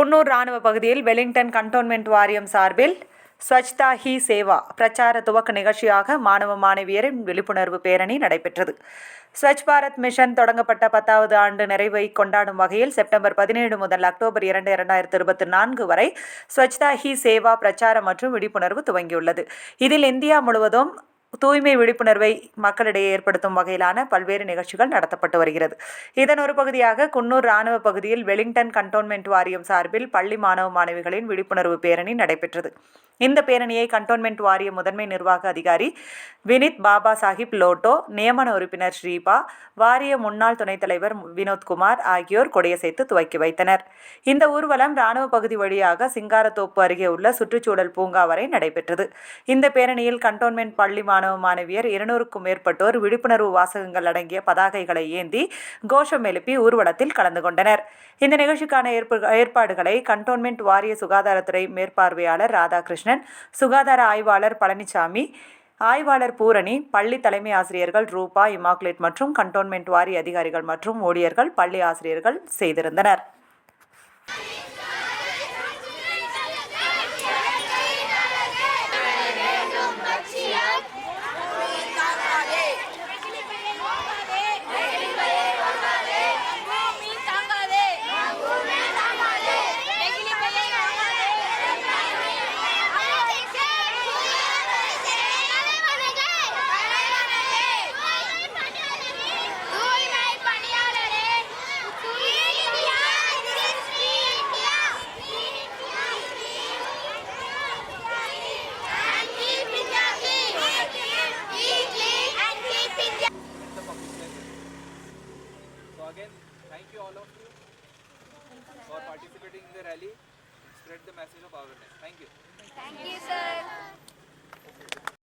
குன்னூர் ராணுவ பகுதியில் Wellington cantonment வாரியம் சார்பில் ஸ்வச்தா ஹி சேவா பிரச்சார துவக்க நிகழ்ச்சியாக மாணவ மாணவியரின் விழிப்புணர்வு பேரணி நடைபெற்றது. ஸ்வச் பாரத் மிஷன் தொடங்கப்பட்ட பத்தாவது ஆண்டு நிறைவை கொண்டாடும் வகையில் செப்டம்பர் பதினேழு முதல் அக்டோபர் இரண்டு இரண்டாயிரத்தி இருபத்தி நான்கு வரை ஸ்வச்தா ஹி சேவா பிரச்சாரம் மற்றும் விழிப்புணர்வு துவங்கியுள்ளது. இதில் இந்தியா முழுவதும் தூய்மை விழிப்புணர்வை மக்களிடையே ஏற்படுத்தும் வகையிலான பல்வேறு நிகழ்ச்சிகள் நடத்தப்பட்டு வருகிறது. இதன் ஒரு பகுதியாக குன்னூர் ராணுவ பகுதியில் வெலிங்டன் கண்டோன்மெண்ட் வாரியம் சார்பில் பள்ளி மாணவ மாணவிகளின் விழிப்புணர்வு பேரணி நடைபெற்றது. இந்த பேரணியை கண்டோன்மெண்ட் வாரிய முதன்மை நிர்வாக அதிகாரி வினித் பாபா சாஹிப் லோட்டோ நியமன உறுப்பினர் ஸ்ரீபா வாரிய முன்னாள் துணைத் தலைவர் வினோத்குமார் ஆகியோர் கொடியசைத்து துவக்கி வைத்தனர். இந்த ஊர்வலம் ராணுவ பகுதி வழியாக சிங்காரத்தோப்பு அருகே உள்ள சுற்றுச்சூழல் பூங்கா வரை நடைபெற்றது. இந்த பேரணியில் கண்டோன்மெண்ட் பள்ளி மாணவ மாணவியர் இருநூறுக்கும் மேற்பட்டோர் விழிப்புணர்வு வாசகங்கள் அடங்கிய பதாகைகளை ஏந்தி கோஷம் எழுப்பி ஊர்வலத்தில் கலந்து கொண்டனர். இந்த நிகழ்ச்சிக்கான ஏற்பாடுகளை கண்டோன்மெண்ட் வாரிய சுகாதாரத்துறை மேற்பார்வையாளர் ராதாகிருஷ்ணன் சுகாதார ஆய்வாளர் பழனிசாமி ஆய்வாளர் பூரணி பள்ளி தலைமை ஆசிரியர்கள் ரூபா இமாக்குலேட் மற்றும் கண்டோன்மெண்ட் வாரிய அதிகாரிகள் மற்றும் ஊழியர்கள் பள்ளி ஆசிரியர்கள் செய்திருந்தனர். Again, thank you all of you for participating in the rally. Spread the message of awareness. Thank you. Thank you, sir.